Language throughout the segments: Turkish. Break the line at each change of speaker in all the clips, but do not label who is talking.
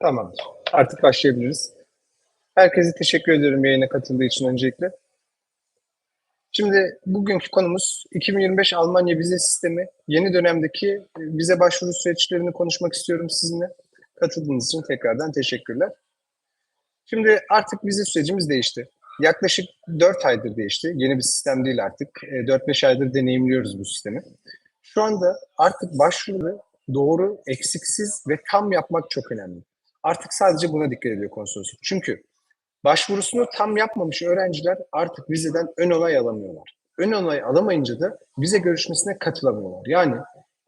Tamamdır. Artık başlayabiliriz. Herkese teşekkür ederim yayına katıldığı için öncelikle. Şimdi bugünkü konumuz 2025 Almanya vize sistemi. Yeni dönemdeki vize başvuru süreçlerini konuşmak istiyorum sizinle. Katıldığınız için tekrardan teşekkürler. Şimdi artık vize sürecimiz değişti. Yaklaşık 4 aydır değişti. Yeni bir sistem değil artık. E, 4-5 aydır deneyimliyoruz bu sistemi. Şu anda artık başvuru doğru, eksiksiz ve tam yapmak çok önemli. Artık sadece buna dikkat ediyor konsolosluk. Çünkü başvurusunu tam yapmamış öğrenciler artık vizeden ön onay alamıyorlar. Ön onay alamayınca da vize görüşmesine katılamıyorlar. Yani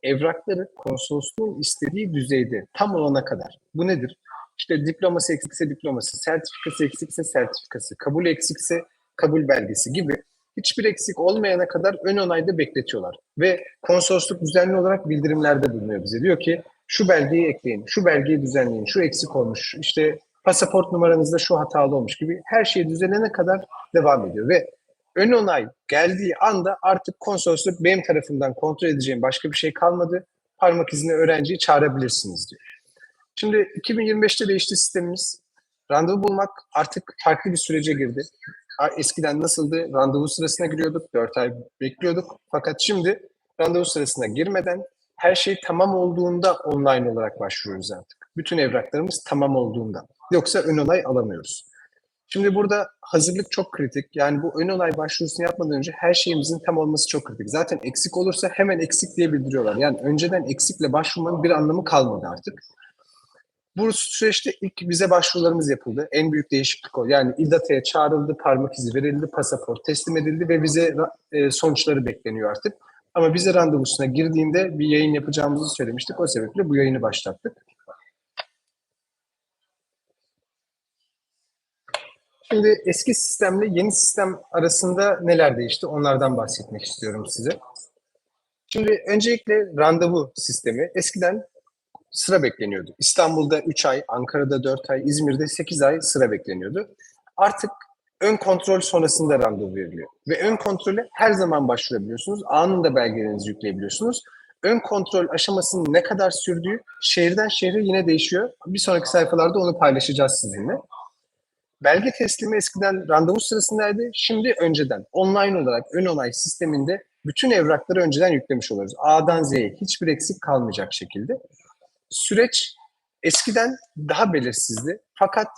evrakları konsolosluğun istediği düzeyde tam olana kadar. Bu nedir? İşte diploması eksikse diploması, sertifikası eksikse sertifikası, kabul eksikse kabul belgesi gibi hiçbir eksik olmayana kadar ön onayda bekletiyorlar. Ve konsolosluk düzenli olarak bildirimlerde bulunuyor bize. Diyor ki şu belgeyi ekleyin, şu belgeyi düzenleyin, şu eksik olmuş, işte pasaport numaranızda şu hatalı olmuş gibi her şey düzenlene kadar devam ediyor. Ve ön onay geldiği anda artık konsolosluk benim tarafından kontrol edeceğim başka bir şey kalmadı. Parmak izini öğrenciyi çağırabilirsiniz diyor. Şimdi 2025'te değişti sistemimiz. Randevu bulmak artık farklı bir sürece girdi. Eskiden nasıldı? Randevu sırasına giriyorduk, 4 ay bekliyorduk. Fakat şimdi randevu sırasına girmeden her şey tamam olduğunda online olarak başvuruyoruz artık. Bütün evraklarımız tamam olduğunda. Yoksa ön onay alamıyoruz. Şimdi burada hazırlık çok kritik. Yani bu ön onay başvurusunu yapmadan önce her şeyimizin tam olması çok kritik. Zaten eksik olursa hemen eksik diye bildiriyorlar. Yani önceden eksikle başvurmanın bir anlamı kalmadı artık. Bu süreçte ilk bize başvurularımız yapıldı. En büyük değişiklik o. Yani İDATA'ya çağrıldı, parmak izi verildi, pasaport teslim edildi ve bize e, sonuçları bekleniyor artık. Ama bize randevusuna girdiğinde bir yayın yapacağımızı söylemiştik. O sebeple bu yayını başlattık. Şimdi eski sistemle yeni sistem arasında neler değişti onlardan bahsetmek istiyorum size. Şimdi öncelikle randevu sistemi eskiden sıra bekleniyordu. İstanbul'da 3 ay, Ankara'da 4 ay, İzmir'de 8 ay sıra bekleniyordu. Artık ön kontrol sonrasında randevu veriliyor. Ve ön kontrole her zaman başvurabiliyorsunuz. Anında belgelerinizi yükleyebiliyorsunuz. Ön kontrol aşamasının ne kadar sürdüğü şehirden şehre yine değişiyor. Bir sonraki sayfalarda onu paylaşacağız sizinle. Belge teslimi eskiden randevu sırasındaydı. Şimdi önceden online olarak ön onay sisteminde bütün evrakları önceden yüklemiş oluyoruz. A'dan Z'ye hiçbir eksik kalmayacak şekilde. Süreç eskiden daha belirsizdi. Fakat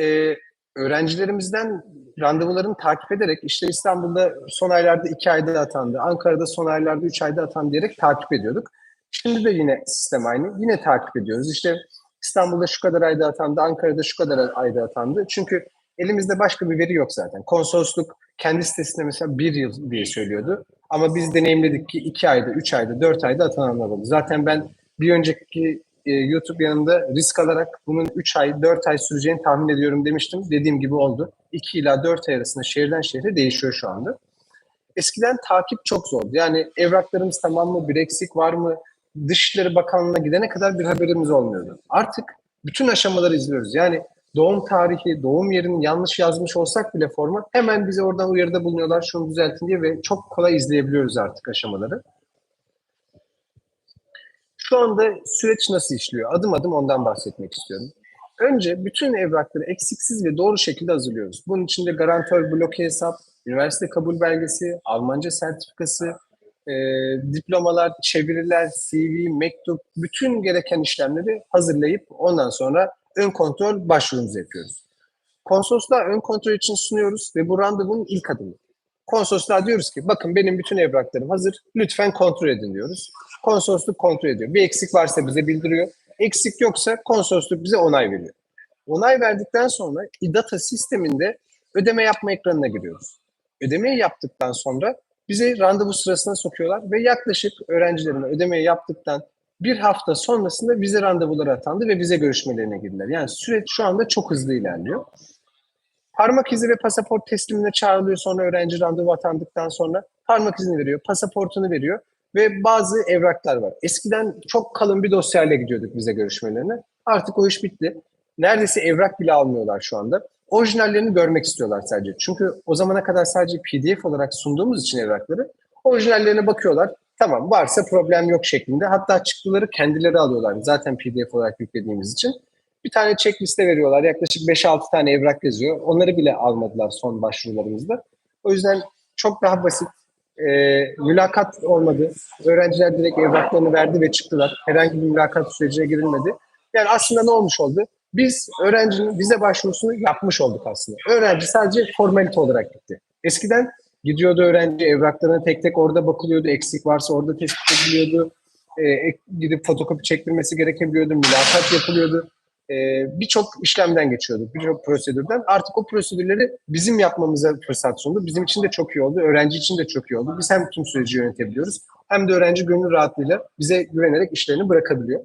e, öğrencilerimizden randevularını takip ederek işte İstanbul'da son aylarda iki ayda atandı, Ankara'da son aylarda üç ayda atandı diyerek takip ediyorduk. Şimdi de yine sistem aynı. Yine takip ediyoruz. İşte İstanbul'da şu kadar ayda atandı, Ankara'da şu kadar ayda atandı. Çünkü elimizde başka bir veri yok zaten. Konsolosluk kendi sitesinde mesela bir yıl diye söylüyordu. Ama biz deneyimledik ki iki ayda, üç ayda, dört ayda atananlar oldu. Zaten ben bir önceki e, YouTube yanında risk alarak bunun 3 ay, 4 ay süreceğini tahmin ediyorum demiştim. Dediğim gibi oldu. 2 ila 4 ay arasında şehirden şehre değişiyor şu anda. Eskiden takip çok zordu. Yani evraklarımız tamam mı, bir eksik var mı, Dışişleri Bakanlığı'na gidene kadar bir haberimiz olmuyordu. Artık bütün aşamaları izliyoruz. Yani doğum tarihi, doğum yerini yanlış yazmış olsak bile forma hemen bize oradan uyarıda bulunuyorlar şunu düzeltin diye ve çok kolay izleyebiliyoruz artık aşamaları. Şu anda süreç nasıl işliyor? Adım adım ondan bahsetmek istiyorum. Önce bütün evrakları eksiksiz ve doğru şekilde hazırlıyoruz. Bunun içinde garantör bloke hesap, üniversite kabul belgesi, Almanca sertifikası, e, diplomalar, çeviriler, CV, mektup, bütün gereken işlemleri hazırlayıp ondan sonra ön kontrol başvurumuzu yapıyoruz. Konsolosluğa ön kontrol için sunuyoruz ve bu randevunun ilk adımı. Konsolosluğa diyoruz ki bakın benim bütün evraklarım hazır, lütfen kontrol edin diyoruz. Konsolosluk kontrol ediyor. Bir eksik varsa bize bildiriyor. Eksik yoksa konsolosluk bize onay veriyor. Onay verdikten sonra İDATA sisteminde ödeme yapma ekranına giriyoruz. Ödemeyi yaptıktan sonra bizi randevu sırasına sokuyorlar ve yaklaşık öğrencilerime ödemeyi yaptıktan bir hafta sonrasında vize randevuları atandı ve vize görüşmelerine girdiler. Yani süreç şu anda çok hızlı ilerliyor. Parmak izi ve pasaport teslimine çağrılıyor sonra öğrenci randevu atandıktan sonra parmak izini veriyor, pasaportunu veriyor ve bazı evraklar var. Eskiden çok kalın bir dosyayla gidiyorduk vize görüşmelerine. Artık o iş bitti. Neredeyse evrak bile almıyorlar şu anda. Orijinallerini görmek istiyorlar sadece. Çünkü o zamana kadar sadece PDF olarak sunduğumuz için evrakları orijinallerine bakıyorlar. Tamam varsa problem yok şeklinde. Hatta çıktıları kendileri alıyorlar. Zaten PDF olarak yüklediğimiz için. Bir tane checkliste veriyorlar. Yaklaşık 5-6 tane evrak yazıyor. Onları bile almadılar son başvurularımızda. O yüzden çok daha basit. E, mülakat olmadı. Öğrenciler direkt evraklarını verdi ve çıktılar. Herhangi bir mülakat sürecine girilmedi. Yani aslında ne olmuş oldu? Biz öğrencinin bize başvurusunu yapmış olduk aslında. Öğrenci sadece formalite olarak gitti. Eskiden gidiyordu öğrenci evraklarına tek tek orada bakılıyordu. Eksik varsa orada tespit ediliyordu. E, gidip fotokopi çektirmesi gerekebiliyordu. Mülakat yapılıyordu. E, birçok işlemden geçiyordu. Birçok prosedürden. Artık o prosedürleri bizim yapmamıza fırsat sundu. Bizim için de çok iyi oldu. Öğrenci için de çok iyi oldu. Biz hem tüm süreci yönetebiliyoruz hem de öğrenci gönül rahatlığıyla bize güvenerek işlerini bırakabiliyor.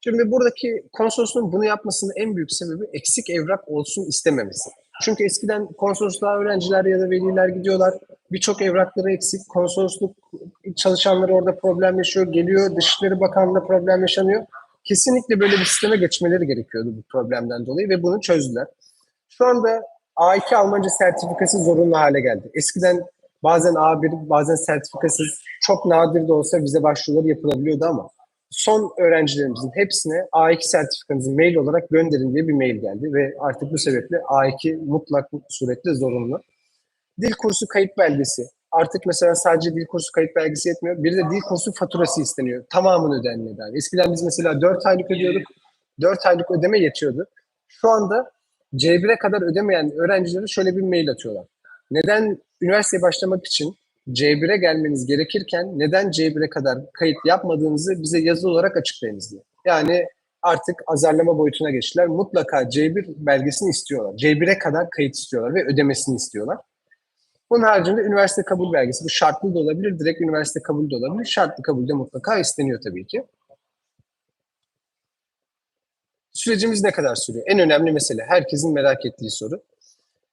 Şimdi buradaki konsolosluğun bunu yapmasının en büyük sebebi eksik evrak olsun istememesi. Çünkü eskiden konsolosluğa öğrenciler ya da veliler gidiyorlar. Birçok evrakları eksik. Konsolosluk çalışanları orada problem yaşıyor. Geliyor Dışişleri Bakanlığı'nda problem yaşanıyor. Kesinlikle böyle bir sisteme geçmeleri gerekiyordu bu problemden dolayı ve bunu çözdüler. Şu anda A2 Almanca sertifikası zorunlu hale geldi. Eskiden bazen A1, bazen sertifikasız, çok nadir de olsa vize başvuruları yapılabiliyordu ama son öğrencilerimizin hepsine A2 sertifikanızı mail olarak gönderin diye bir mail geldi ve artık bu sebeple A2 mutlak suretle zorunlu. Dil kursu kayıt belgesi. Artık mesela sadece dil kursu kayıt belgesi yetmiyor. Bir de dil kursu faturası isteniyor. Tamamını ödenmeden. Eskiden biz mesela 4 aylık ödüyorduk. 4 aylık ödeme yetiyordu. Şu anda C1'e kadar ödemeyen öğrencilere şöyle bir mail atıyorlar. Neden üniversiteye başlamak için C1'e gelmeniz gerekirken neden C1'e kadar kayıt yapmadığınızı bize yazılı olarak açıklayınız diye. Yani artık azarlama boyutuna geçtiler. Mutlaka C1 belgesini istiyorlar. C1'e kadar kayıt istiyorlar ve ödemesini istiyorlar. Bunun haricinde üniversite kabul belgesi. Bu şartlı da olabilir, direkt üniversite kabul de olabilir. Şartlı kabul de mutlaka isteniyor tabii ki. Sürecimiz ne kadar sürüyor? En önemli mesele, herkesin merak ettiği soru.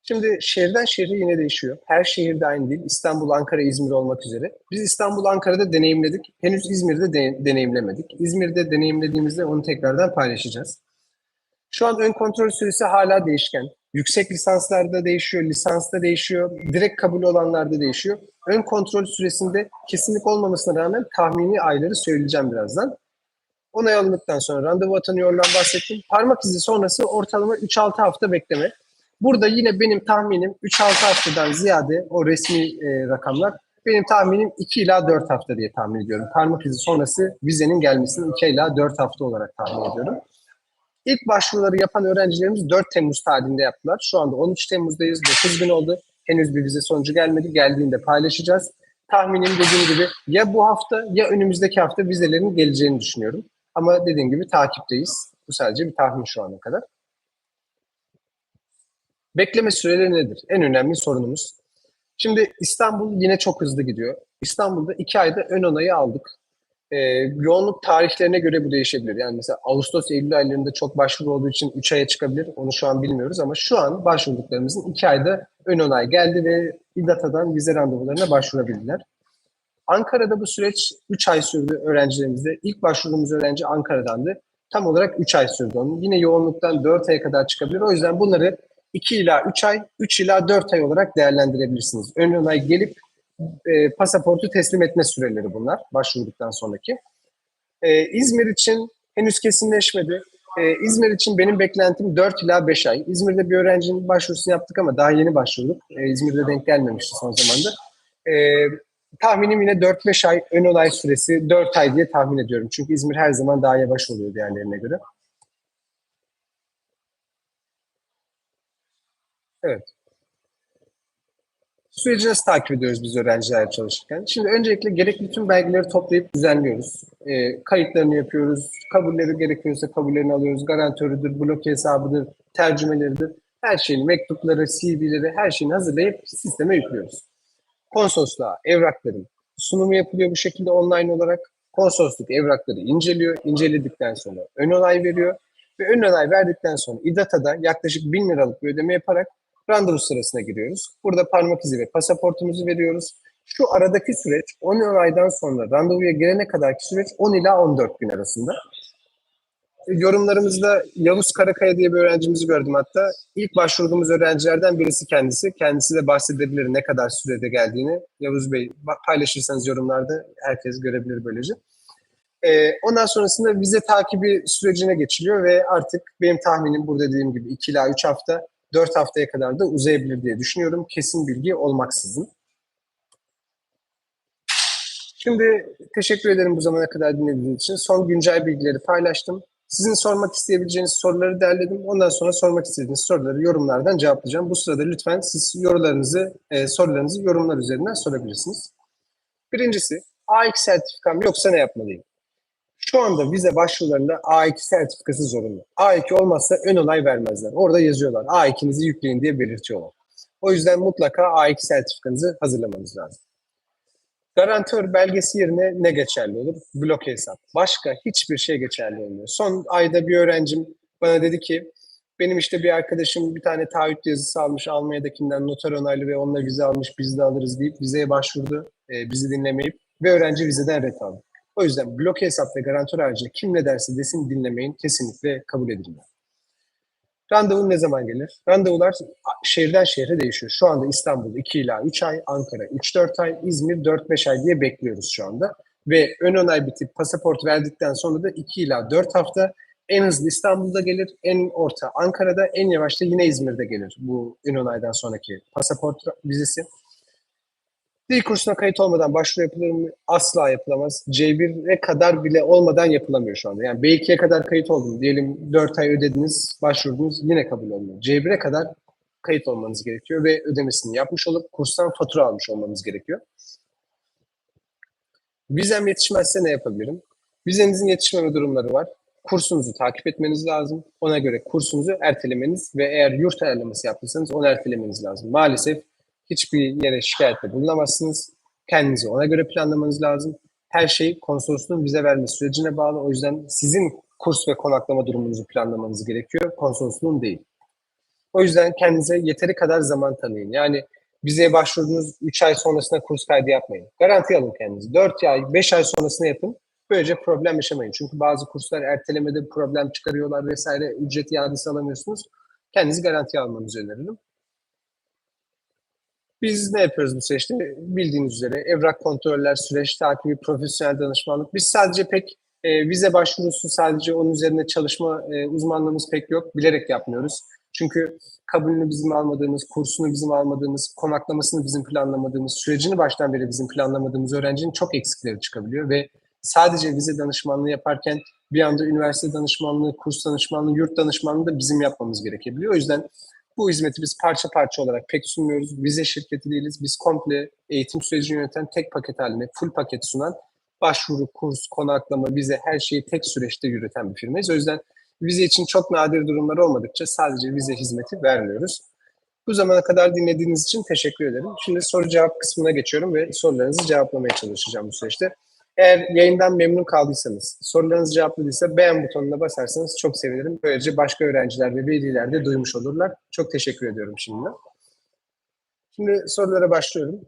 Şimdi şehirden şehre yine değişiyor. Her şehirde aynı değil. İstanbul, Ankara, İzmir olmak üzere. Biz İstanbul, Ankara'da deneyimledik. Henüz İzmir'de de deneyimlemedik. İzmir'de deneyimlediğimizde onu tekrardan paylaşacağız. Şu an ön kontrol süresi hala değişken. Yüksek lisanslarda değişiyor, lisansta değişiyor, direkt kabul olanlarda değişiyor. Ön kontrol süresinde kesinlik olmamasına rağmen tahmini ayları söyleyeceğim birazdan. Onay alındıktan sonra randevu atanıyorlar bahsettim. Parmak izi sonrası ortalama 3-6 hafta bekleme. Burada yine benim tahminim 3-6 haftadan ziyade o resmi e, rakamlar benim tahminim 2 ila 4 hafta diye tahmin ediyorum. Parmak izi sonrası vizenin gelmesini 2 ila 4 hafta olarak tahmin ediyorum. İlk başvuruları yapan öğrencilerimiz 4 Temmuz tarihinde yaptılar. Şu anda 13 Temmuz'dayız. 9 gün oldu. Henüz bir vize sonucu gelmedi. Geldiğinde paylaşacağız. Tahminim dediğim gibi ya bu hafta ya önümüzdeki hafta vizelerin geleceğini düşünüyorum. Ama dediğim gibi takipteyiz. Bu sadece bir tahmin şu ana kadar. Bekleme süreleri nedir? En önemli sorunumuz. Şimdi İstanbul yine çok hızlı gidiyor. İstanbul'da iki ayda ön onayı aldık. Ee, yoğunluk tarihlerine göre bu değişebilir. Yani mesela Ağustos-Eylül aylarında çok başvuru olduğu için 3 aya çıkabilir. Onu şu an bilmiyoruz ama şu an başvurduklarımızın 2 ayda ön onay geldi ve İDATA'dan vize randevularına başvurabildiler. Ankara'da bu süreç 3 ay sürdü öğrencilerimizde. İlk başvurduğumuz öğrenci Ankara'dandı. Tam olarak 3 ay sürdü onun. Yine yoğunluktan 4 aya kadar çıkabilir. O yüzden bunları 2 ila 3 ay, 3 ila 4 ay olarak değerlendirebilirsiniz. Ön onay gelip e, pasaportu teslim etme süreleri bunlar başvurduktan sonraki. E, İzmir için henüz kesinleşmedi. E, İzmir için benim beklentim 4 ila 5 ay. İzmir'de bir öğrencinin başvurusunu yaptık ama daha yeni başvurduk. E, İzmir'de denk gelmemişti son zamanda. E, tahminim yine 4-5 ay ön onay süresi 4 ay diye tahmin ediyorum. Çünkü İzmir her zaman daha yavaş oluyor diğerlerine göre. Evet. Süreci nasıl takip ediyoruz biz öğrenciler çalışırken? Şimdi öncelikle gerekli tüm belgeleri toplayıp düzenliyoruz. E, kayıtlarını yapıyoruz. Kabulleri gerekiyorsa kabullerini alıyoruz. Garantörüdür, bloke hesabıdır, tercümeleridir. Her şeyini, mektupları, CV'leri, her şeyini hazırlayıp sisteme yüklüyoruz. Konsolosluğa evrakların sunumu yapılıyor bu şekilde online olarak. Konsolosluk evrakları inceliyor. İnceledikten sonra ön onay veriyor. Ve ön onay verdikten sonra İDATA'da yaklaşık 1000 liralık bir ödeme yaparak randevu sırasına giriyoruz. Burada parmak izi ve pasaportumuzu veriyoruz. Şu aradaki süreç 10 aydan sonra randevuya girene kadarki süreç 10 ila 14 gün arasında. Yorumlarımızda Yavuz Karakaya diye bir öğrencimizi gördüm hatta. İlk başvurduğumuz öğrencilerden birisi kendisi. Kendisi de bahsedebilir ne kadar sürede geldiğini. Yavuz Bey paylaşırsanız yorumlarda herkes görebilir böylece. Ee, ondan sonrasında vize takibi sürecine geçiliyor ve artık benim tahminim burada dediğim gibi 2 ila 3 hafta, 4 haftaya kadar da uzayabilir diye düşünüyorum. Kesin bilgi olmaksızın. Şimdi teşekkür ederim bu zamana kadar dinlediğiniz için. Son güncel bilgileri paylaştım. Sizin sormak isteyebileceğiniz soruları derledim. Ondan sonra sormak istediğiniz soruları yorumlardan cevaplayacağım. Bu sırada lütfen siz yorumlarınızı, e, sorularınızı yorumlar üzerinden sorabilirsiniz. Birincisi, A2 sertifikam yoksa ne yapmalıyım? Şu anda vize başvurularında A2 sertifikası zorunlu. A2 olmazsa ön onay vermezler. Orada yazıyorlar. A2'nizi yükleyin diye belirtiyorlar. O yüzden mutlaka A2 sertifikanızı hazırlamanız lazım. Garantör belgesi yerine ne geçerli olur? Bloke hesap. Başka hiçbir şey geçerli olmuyor. Son ayda bir öğrencim bana dedi ki benim işte bir arkadaşım bir tane taahhüt yazısı almış Almanya'dakinden noter onaylı ve onunla vize almış biz de alırız deyip vizeye başvurdu. E, bizi dinlemeyip ve öğrenci vizeden ret aldı. O yüzden bloke hesap ve garantör haricinde kim ne derse desin dinlemeyin kesinlikle kabul edilmiyor. Randevu ne zaman gelir? Randevular şehirden şehre değişiyor. Şu anda İstanbul 2 ila 3 ay, Ankara 3-4 ay, İzmir 4-5 ay diye bekliyoruz şu anda. Ve ön onay bitip pasaport verdikten sonra da 2 ila 4 hafta en hızlı İstanbul'da gelir, en orta Ankara'da, en yavaş da yine İzmir'de gelir bu ön onaydan sonraki pasaport vizesi. Dil kursuna kayıt olmadan başvuru yapılır mı? Asla yapılamaz. C1'e kadar bile olmadan yapılamıyor şu anda. Yani B2'ye kadar kayıt oldunuz. Diyelim 4 ay ödediniz, başvurdunuz yine kabul olmuyor. C1'e kadar kayıt olmanız gerekiyor ve ödemesini yapmış olup kurstan fatura almış olmanız gerekiyor. Vizem yetişmezse ne yapabilirim? Vizenizin yetişmeme durumları var. Kursunuzu takip etmeniz lazım. Ona göre kursunuzu ertelemeniz ve eğer yurt ayarlaması yaptıysanız onu ertelemeniz lazım. Maalesef hiçbir yere şikayette bulunamazsınız. Kendinizi ona göre planlamanız lazım. Her şey konsolosluğun vize verme sürecine bağlı. O yüzden sizin kurs ve konaklama durumunuzu planlamanız gerekiyor. Konsolosluğun değil. O yüzden kendinize yeteri kadar zaman tanıyın. Yani vizeye başvurduğunuz 3 ay sonrasında kurs kaydı yapmayın. Garanti alın kendinizi. 4 ay, 5 ay sonrasında yapın. Böylece problem yaşamayın. Çünkü bazı kurslar ertelemede problem çıkarıyorlar vesaire. Ücret iadesi alamıyorsunuz. Kendinizi garantiye almanızı öneririm. Biz ne yapıyoruz bu süreçte? Bildiğiniz üzere evrak kontroller, süreç takibi, profesyonel danışmanlık. Biz sadece pek e, vize başvurusu sadece onun üzerine çalışma e, uzmanlığımız pek yok. Bilerek yapmıyoruz. Çünkü kabulünü bizim almadığımız, kursunu bizim almadığımız, konaklamasını bizim planlamadığımız, sürecini baştan beri bizim planlamadığımız öğrencinin çok eksikleri çıkabiliyor ve sadece vize danışmanlığı yaparken bir anda üniversite danışmanlığı, kurs danışmanlığı, yurt danışmanlığı da bizim yapmamız gerekebiliyor. O yüzden bu hizmeti biz parça parça olarak pek sunmuyoruz. Vize şirketi değiliz. Biz komple eğitim sürecini yöneten tek paket halinde full paket sunan başvuru, kurs, konaklama, vize her şeyi tek süreçte yürüten bir firmayız. O yüzden vize için çok nadir durumlar olmadıkça sadece vize hizmeti vermiyoruz. Bu zamana kadar dinlediğiniz için teşekkür ederim. Şimdi soru cevap kısmına geçiyorum ve sorularınızı cevaplamaya çalışacağım bu süreçte. Eğer yayından memnun kaldıysanız, sorularınızı cevapladıysa beğen butonuna basarsanız çok sevinirim. Böylece başka öğrenciler ve veliler de duymuş olurlar. Çok teşekkür ediyorum şimdiden. Şimdi sorulara başlıyorum.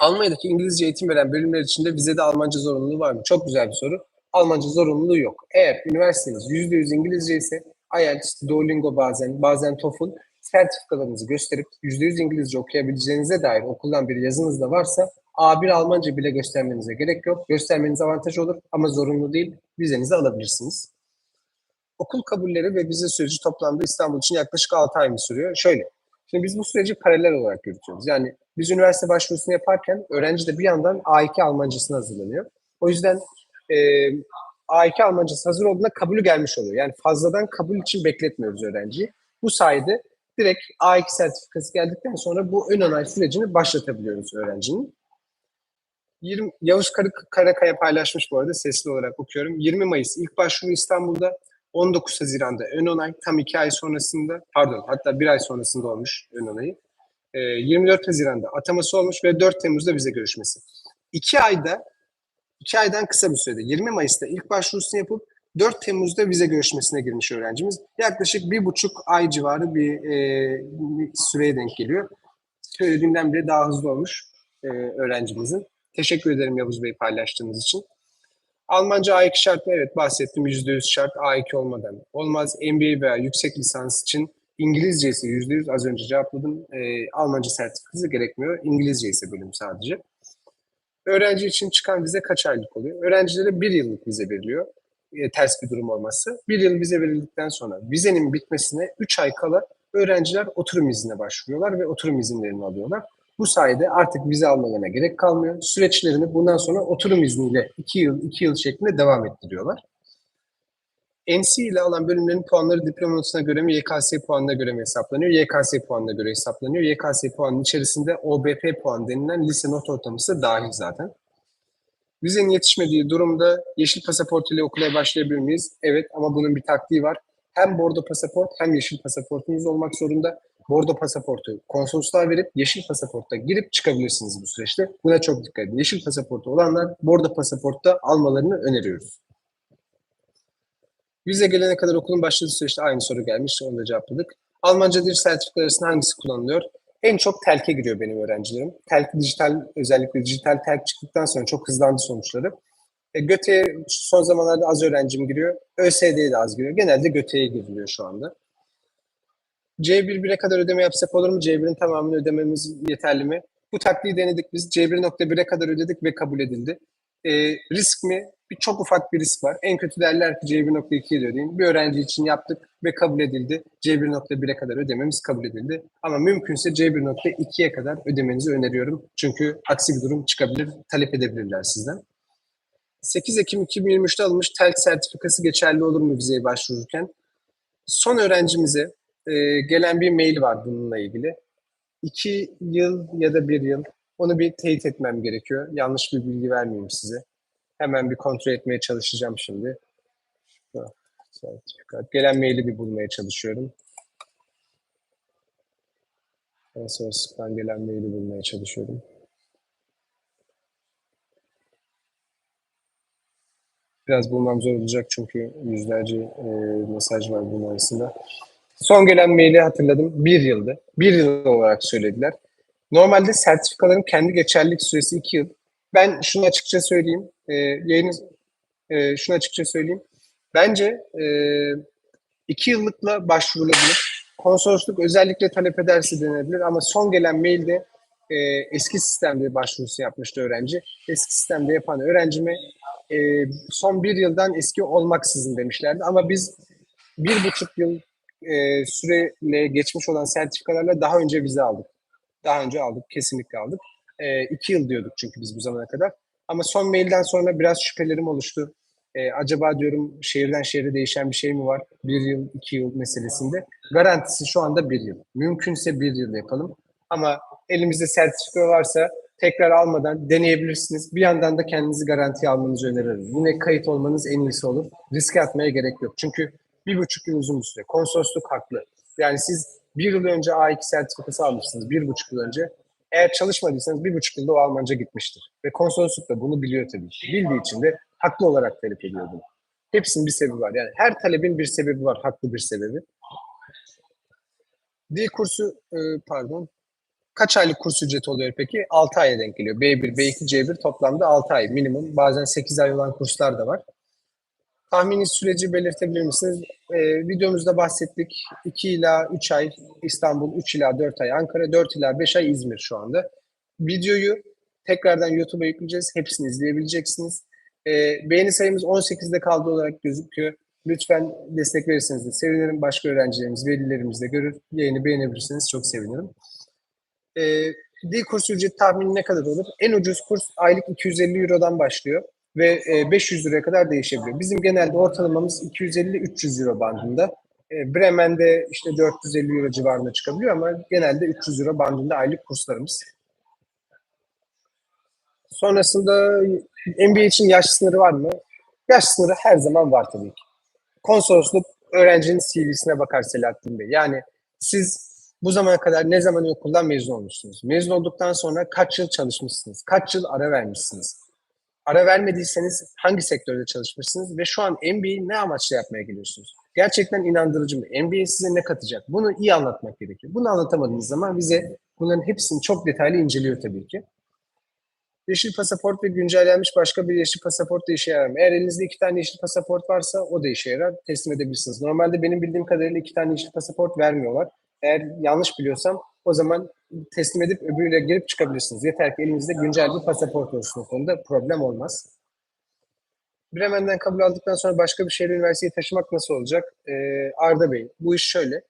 Almanya'daki İngilizce eğitim veren bölümler içinde vizede Almanca zorunluluğu var mı? Çok güzel bir soru. Almanca zorunluluğu yok. Eğer üniversiteniz %100 İngilizce ise IELTS, Duolingo bazen, bazen TOEFL sertifikalarınızı gösterip %100 İngilizce okuyabileceğinize dair okuldan bir yazınız da varsa A1 Almanca bile göstermenize gerek yok. Göstermeniz avantaj olur ama zorunlu değil. Vizenizi alabilirsiniz. Okul kabulleri ve vize süreci toplamda İstanbul için yaklaşık 6 ay mı sürüyor? Şöyle, şimdi biz bu süreci paralel olarak yürütüyoruz. Yani biz üniversite başvurusunu yaparken öğrenci de bir yandan A2 Almancasına hazırlanıyor. O yüzden e, A2 Almancası hazır olduğunda kabulü gelmiş oluyor. Yani fazladan kabul için bekletmiyoruz öğrenciyi. Bu sayede direkt A2 sertifikası geldikten sonra bu ön onay sürecini başlatabiliyoruz öğrencinin. 20, Yavuz Karakaya paylaşmış bu arada sesli olarak okuyorum. 20 Mayıs ilk başvuru İstanbul'da, 19 Haziran'da ön onay, tam 2 ay sonrasında, pardon hatta 1 ay sonrasında olmuş ön onayı. E, 24 Haziran'da ataması olmuş ve 4 Temmuz'da vize görüşmesi. 2 ayda, 2 aydan kısa bir sürede 20 Mayıs'ta ilk başvurusunu yapıp 4 Temmuz'da vize görüşmesine girmiş öğrencimiz. Yaklaşık bir buçuk ay civarı bir, e, bir süreye denk geliyor. Söylediğimden bile daha hızlı olmuş e, öğrencimizin. Teşekkür ederim Yavuz Bey paylaştığınız için. Almanca A2 şartı evet bahsettim %100 şart A2 olmadan. Olmaz MBA veya yüksek lisans için İngilizce ise %100 az önce cevapladım. E, Almanca sertifikası gerekmiyor. İngilizce ise bölüm sadece. Öğrenci için çıkan vize kaç aylık oluyor? Öğrencilere bir yıllık vize veriliyor. E, ters bir durum olması. Bir yıl vize verildikten sonra vizenin bitmesine 3 ay kala öğrenciler oturum iznine başvuruyorlar ve oturum izinlerini alıyorlar. Bu sayede artık vize almalarına gerek kalmıyor. Süreçlerini bundan sonra oturum izniyle 2 yıl 2 yıl şeklinde devam ettiriyorlar. NC ile alan bölümlerin puanları diploma notuna göre mi, YKS puanına göre mi hesaplanıyor? YKS puanına göre hesaplanıyor. YKS puanının içerisinde OBP puan denilen lise not ortalaması dahil zaten. Vizenin yetişmediği durumda yeşil pasaport ile okula başlayabilir miyiz? Evet ama bunun bir taktiği var. Hem bordo pasaport hem yeşil pasaportunuz olmak zorunda. Bordo pasaportu konsolosluğa verip yeşil pasaportta girip çıkabilirsiniz bu süreçte. Buna çok dikkat edin. Yeşil pasaportu olanlar bordo pasaportta almalarını öneriyoruz. Vize gelene kadar okulun başladığı süreçte aynı soru gelmiş. Onu da cevapladık. Almanca dil sertifikaları arasında hangisi kullanılıyor? En çok telke giriyor benim öğrencilerim. Telk dijital özellikle dijital telk çıktıktan sonra çok hızlandı sonuçları. E, GÖTE'ye son zamanlarda az öğrencim giriyor. ÖSD'ye de az giriyor. Genelde GÖTE'ye giriliyor şu anda. C1 1'e kadar ödeme yapsak olur mu? C1'in tamamını ödememiz yeterli mi? Bu taktiği denedik biz. C1.1'e kadar ödedik ve kabul edildi. E, risk mi? Bir çok ufak bir risk var. En kötü derler ki C1.2'ye de ödeyin. Bir öğrenci için yaptık ve kabul edildi. C1.1'e kadar ödememiz kabul edildi. Ama mümkünse C1.2'ye kadar ödemenizi öneriyorum. Çünkü aksi bir durum çıkabilir, talep edebilirler sizden. 8 Ekim 2023'te alınmış TELK sertifikası geçerli olur mu vizeye başvururken? Son öğrencimize e, gelen bir mail var bununla ilgili. 2 yıl ya da 1 yıl onu bir teyit etmem gerekiyor. Yanlış bir bilgi vermeyeyim size. Hemen bir kontrol etmeye çalışacağım şimdi. Gelen maili bir bulmaya çalışıyorum. Konsolosluğundan gelen maili bulmaya çalışıyorum. Biraz bulmam zor olacak çünkü yüzlerce e, mesaj var bunun arasında. Son gelen maili hatırladım. Bir yıldı. Bir yıl olarak söylediler. Normalde sertifikaların kendi geçerlilik süresi iki yıl. Ben şunu açıkça söyleyeyim. E, yayını e, şunu açıkça söyleyeyim. Bence e, iki yıllıkla başvurulabilir. Konsolosluk özellikle talep ederse denebilir ama son gelen mailde e, eski sistemde başvurusu yapmıştı öğrenci. Eski sistemde yapan öğrencime e, son bir yıldan eski olmaksızın demişlerdi. Ama biz bir buçuk yıl e, süreyle geçmiş olan sertifikalarla daha önce vize aldık. Daha önce aldık, kesinlikle aldık. E, iki yıl diyorduk çünkü biz bu zamana kadar. Ama son mailden sonra biraz şüphelerim oluştu. E, acaba diyorum şehirden şehre değişen bir şey mi var? Bir yıl, iki yıl meselesinde. Garantisi şu anda bir yıl. Mümkünse bir yıl yapalım. Ama elimizde sertifika varsa tekrar almadan deneyebilirsiniz. Bir yandan da kendinizi garantiye almanızı öneririm. Yine kayıt olmanız en iyisi olur. Riske atmaya gerek yok. Çünkü bir buçuk yıl uzun bir süre. Konsolosluk haklı. Yani siz bir yıl önce A2 sertifikası almışsınız. Bir buçuk yıl önce. Eğer çalışmadıysanız bir buçuk yılda o Almanca gitmiştir. Ve konsolosluk da bunu biliyor tabii ki. Bildiği için de haklı olarak talep ediyor bunu. Hepsinin bir sebebi var. Yani her talebin bir sebebi var. Haklı bir sebebi. Dil kursu, e, pardon, Kaç aylık kurs ücreti oluyor peki? 6 aya denk geliyor. B1, B2, C1 toplamda 6 ay minimum. Bazen 8 ay olan kurslar da var. Tahmini süreci belirtebilir misiniz? Ee, videomuzda bahsettik. 2 ila 3 ay İstanbul, 3 ila 4 ay Ankara, 4 ila 5 ay İzmir şu anda. Videoyu tekrardan YouTube'a yükleyeceğiz. Hepsini izleyebileceksiniz. Ee, beğeni sayımız 18'de kaldı olarak gözüküyor. Lütfen destek verirseniz de sevinirim. Başka öğrencilerimiz, velilerimiz de görür. Yayını beğenebilirsiniz. Çok sevinirim. E, dil kursu ücreti tahmini ne kadar olur? En ucuz kurs aylık 250 Euro'dan başlıyor ve e, 500 liraya kadar değişebiliyor. Bizim genelde ortalamamız 250-300 Euro bandında. E, Bremen'de işte 450 Euro civarında çıkabiliyor ama genelde 300 Euro bandında aylık kurslarımız. Sonrasında MBA için yaş sınırı var mı? Yaş sınırı her zaman var tabii ki. Konsolosluk öğrencinin CV'sine bakar Selahattin Bey. Yani siz bu zamana kadar ne zaman okuldan mezun olmuşsunuz? Mezun olduktan sonra kaç yıl çalışmışsınız? Kaç yıl ara vermişsiniz? Ara vermediyseniz hangi sektörde çalışmışsınız? Ve şu an MBA'yi ne amaçla yapmaya geliyorsunuz? Gerçekten inandırıcı mı? MBA size ne katacak? Bunu iyi anlatmak gerekiyor. Bunu anlatamadığınız zaman bize bunların hepsini çok detaylı inceliyor tabii ki. Yeşil pasaport ve güncellenmiş başka bir yeşil pasaport da işe yarar? Eğer elinizde iki tane yeşil pasaport varsa o da işe yarar. Teslim edebilirsiniz. Normalde benim bildiğim kadarıyla iki tane yeşil pasaport vermiyorlar. Eğer yanlış biliyorsam o zaman teslim edip öbürüyle girip çıkabilirsiniz. Yeter ki elinizde güncel bir pasaport olsun konuda problem olmaz. Bremen'den kabul aldıktan sonra başka bir şehre üniversiteyi taşımak nasıl olacak? Ee, Arda Bey, bu iş şöyle.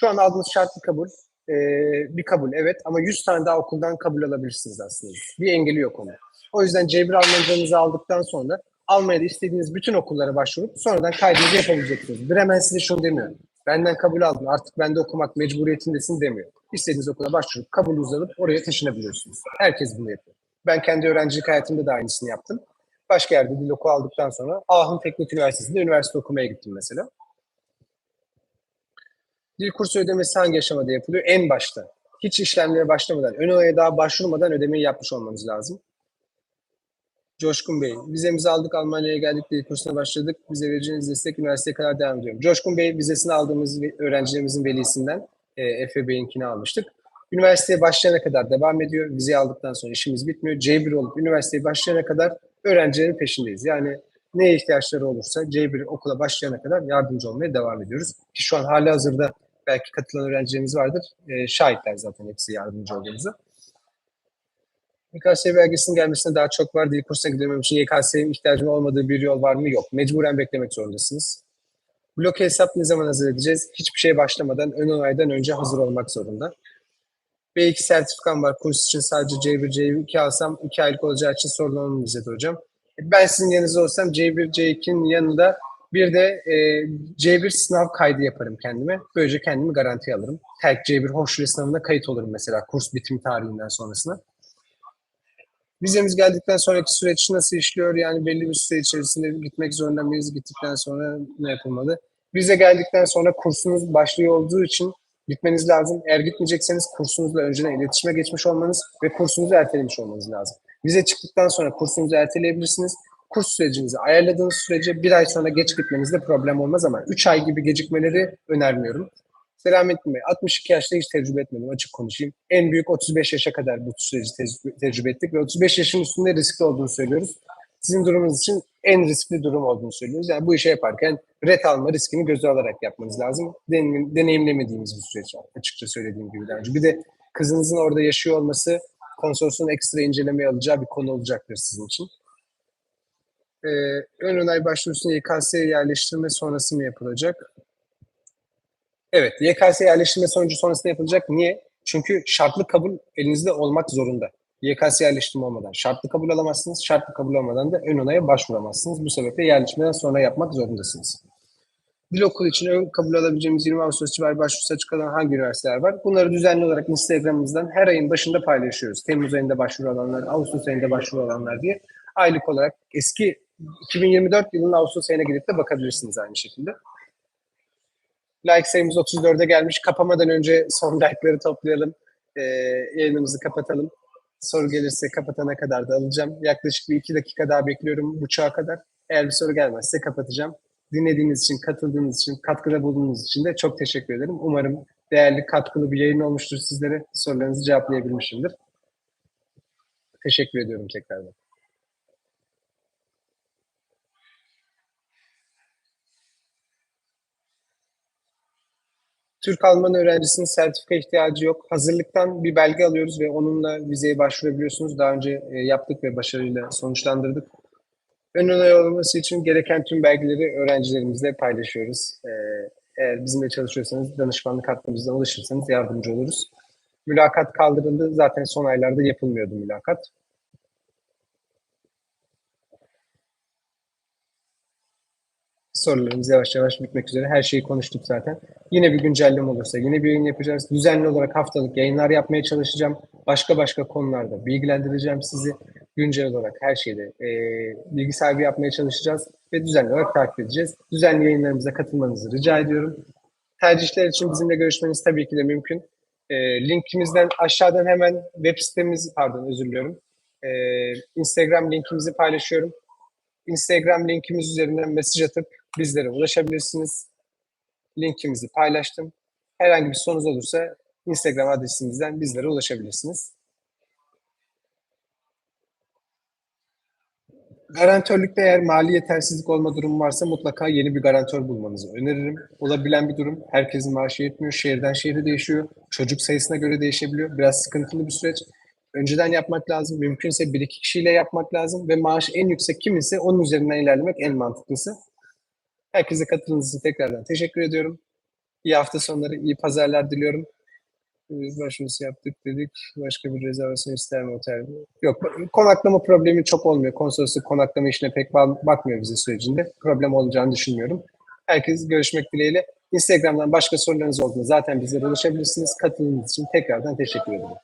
Şu an aldığınız şartlı kabul, ee, bir kabul evet ama 100 tane daha okuldan kabul alabilirsiniz aslında. Bir engeli yok onun. O yüzden C1 Almancınızı aldıktan sonra Almanya'da istediğiniz bütün okullara başvurup sonradan kaydınızı yapabileceksiniz. Bremen size şunu demiyor. Benden kabul aldın artık bende okumak mecburiyetindesin demiyor. İstediğiniz okula başvurup kabulünüzü alıp oraya taşınabiliyorsunuz. Herkes bunu yapıyor. Ben kendi öğrencilik hayatımda da aynısını yaptım. Başka yerde dil oku aldıktan sonra Ahın Teknik Üniversitesi'nde üniversite okumaya gittim mesela. Dil kursu ödemesi hangi aşamada yapılıyor? En başta. Hiç işlemlere başlamadan, ön olaya daha başvurmadan ödemeyi yapmış olmanız lazım. Coşkun Bey, vizemizi aldık, Almanya'ya geldik, dil kursuna başladık. Bize vereceğiniz destek üniversiteye kadar devam ediyorum. Coşkun Bey, vizesini aldığımız öğrencilerimizin velisinden e, Efe Bey'inkini almıştık. Üniversiteye başlayana kadar devam ediyor. Vizeyi aldıktan sonra işimiz bitmiyor. C1 olup üniversiteye başlayana kadar öğrencilerin peşindeyiz. Yani neye ihtiyaçları olursa C1 okula başlayana kadar yardımcı olmaya devam ediyoruz. Ki şu an hali hazırda belki katılan öğrencilerimiz vardır. E, şahitler zaten hepsi yardımcı olduğumuzu. YKS belgesinin gelmesine daha çok var. Dil kursuna gidemem için YKS'ye ihtiyacım olmadığı bir yol var mı? Yok. Mecburen beklemek zorundasınız. Bloke hesap ne zaman hazır edeceğiz? Hiçbir şeye başlamadan, ön onaydan önce hazır olmak zorunda. B2 sertifikam var. Kurs için sadece C1, C2 alsam 2 aylık olacağı için sorun olmayacak hocam. Ben sizin yanınızda olsam C1, C2'nin yanında bir de e, C1 sınav kaydı yaparım kendime. Böylece kendimi garantiye alırım. Tek C1 hoşgörü sınavında kayıt olurum mesela kurs bitim tarihinden sonrasına. Vizemiz geldikten sonraki süreç nasıl işliyor? Yani belli bir süre içerisinde gitmek zorunda mıyız? Gittikten sonra ne yapılmalı? Vize geldikten sonra kursunuz başlıyor olduğu için gitmeniz lazım. Eğer gitmeyecekseniz kursunuzla önceden iletişime geçmiş olmanız ve kursunuzu ertelemiş olmanız lazım. Vize çıktıktan sonra kursunuzu erteleyebilirsiniz. Kurs sürecinizi ayarladığınız sürece bir ay sonra geç gitmenizde problem olmaz ama 3 ay gibi gecikmeleri önermiyorum. Selamettin Bey, 62 yaşta hiç tecrübe etmedim açık konuşayım. En büyük 35 yaşa kadar bu süreci te- tecrübe ettik ve 35 yaşın üstünde riskli olduğunu söylüyoruz. Sizin durumunuz için en riskli durum olduğunu söylüyoruz. Yani bu işe yaparken ret alma riskini göze alarak yapmanız lazım. Deneyim, deneyimlemediğimiz bir süreç açıkça söylediğim gibi daha önce. Bir de kızınızın orada yaşıyor olması konsolosun ekstra incelemeye alacağı bir konu olacaktır sizin için. Ee, ön onay başvurusunu YKS'ye yerleştirme sonrası mı yapılacak? Evet, YKS yerleştirme sonucu sonrasında yapılacak. Niye? Çünkü şartlı kabul elinizde olmak zorunda. YKS yerleştirme olmadan şartlı kabul alamazsınız. Şartlı kabul olmadan da ön onaya başvuramazsınız. Bu sebeple yerleştirmeden sonra yapmak zorundasınız. Dil okulu için ön kabul alabileceğimiz 20 Ağustos civarı başvurusu açık olan hangi üniversiteler var? Bunları düzenli olarak Instagram'ımızdan her ayın başında paylaşıyoruz. Temmuz ayında başvuru alanlar, Ağustos ayında başvuru alanlar diye. Aylık olarak eski 2024 yılının Ağustos ayına gidip de bakabilirsiniz aynı şekilde. Like sayımız 34'e gelmiş. Kapamadan önce son like'ları toplayalım. Ee, yayınımızı kapatalım. Soru gelirse kapatana kadar da alacağım. Yaklaşık bir iki dakika daha bekliyorum buçuğa kadar. Eğer bir soru gelmezse kapatacağım. Dinlediğiniz için, katıldığınız için, katkıda bulunduğunuz için de çok teşekkür ederim. Umarım değerli, katkılı bir yayın olmuştur sizlere. Sorularınızı cevaplayabilmişimdir. Teşekkür ediyorum tekrardan. Türk-Alman öğrencisinin sertifika ihtiyacı yok. Hazırlıktan bir belge alıyoruz ve onunla vizeye başvurabiliyorsunuz. Daha önce e, yaptık ve başarıyla sonuçlandırdık. Ön onay olması için gereken tüm belgeleri öğrencilerimizle paylaşıyoruz. E, eğer bizimle çalışıyorsanız danışmanlık hattımızdan ulaşırsanız yardımcı oluruz. Mülakat kaldırıldı. Zaten son aylarda yapılmıyordu mülakat. Sorularımız yavaş yavaş bitmek üzere. Her şeyi konuştuk zaten. Yine bir güncelleme olursa yine bir yayın yapacağız. Düzenli olarak haftalık yayınlar yapmaya çalışacağım. Başka başka konularda bilgilendireceğim sizi. Güncel olarak her şeyde e, bilgi sahibi yapmaya çalışacağız ve düzenli olarak takip edeceğiz. Düzenli yayınlarımıza katılmanızı rica ediyorum. Tercihler için bizimle görüşmeniz tabii ki de mümkün. E, linkimizden aşağıdan hemen web sitemiz, pardon özür diliyorum. E, Instagram linkimizi paylaşıyorum. Instagram linkimiz üzerinden mesaj atıp bizlere ulaşabilirsiniz. Linkimizi paylaştım. Herhangi bir sorunuz olursa Instagram adresimizden bizlere ulaşabilirsiniz. Garantörlükte eğer mali yetersizlik olma durumu varsa mutlaka yeni bir garantör bulmanızı öneririm. Olabilen bir durum. Herkesin maaşı yetmiyor. Şehirden şehre değişiyor. Çocuk sayısına göre değişebiliyor. Biraz sıkıntılı bir süreç. Önceden yapmak lazım. Mümkünse bir iki kişiyle yapmak lazım ve maaş en yüksek kiminse onun üzerinden ilerlemek en mantıklısı. Herkese katıldığınız için tekrardan teşekkür ediyorum. İyi hafta sonları, iyi pazarlar diliyorum. Biz başvurusu yaptık dedik. Başka bir rezervasyon ister mi otel? Yok, konaklama problemi çok olmuyor. Konsolosluk konaklama işine pek bak- bakmıyor bize sürecinde. Problem olacağını düşünmüyorum. Herkes görüşmek dileğiyle. Instagram'dan başka sorularınız olduğunda zaten bizlere ulaşabilirsiniz. Katıldığınız için tekrardan teşekkür ederim.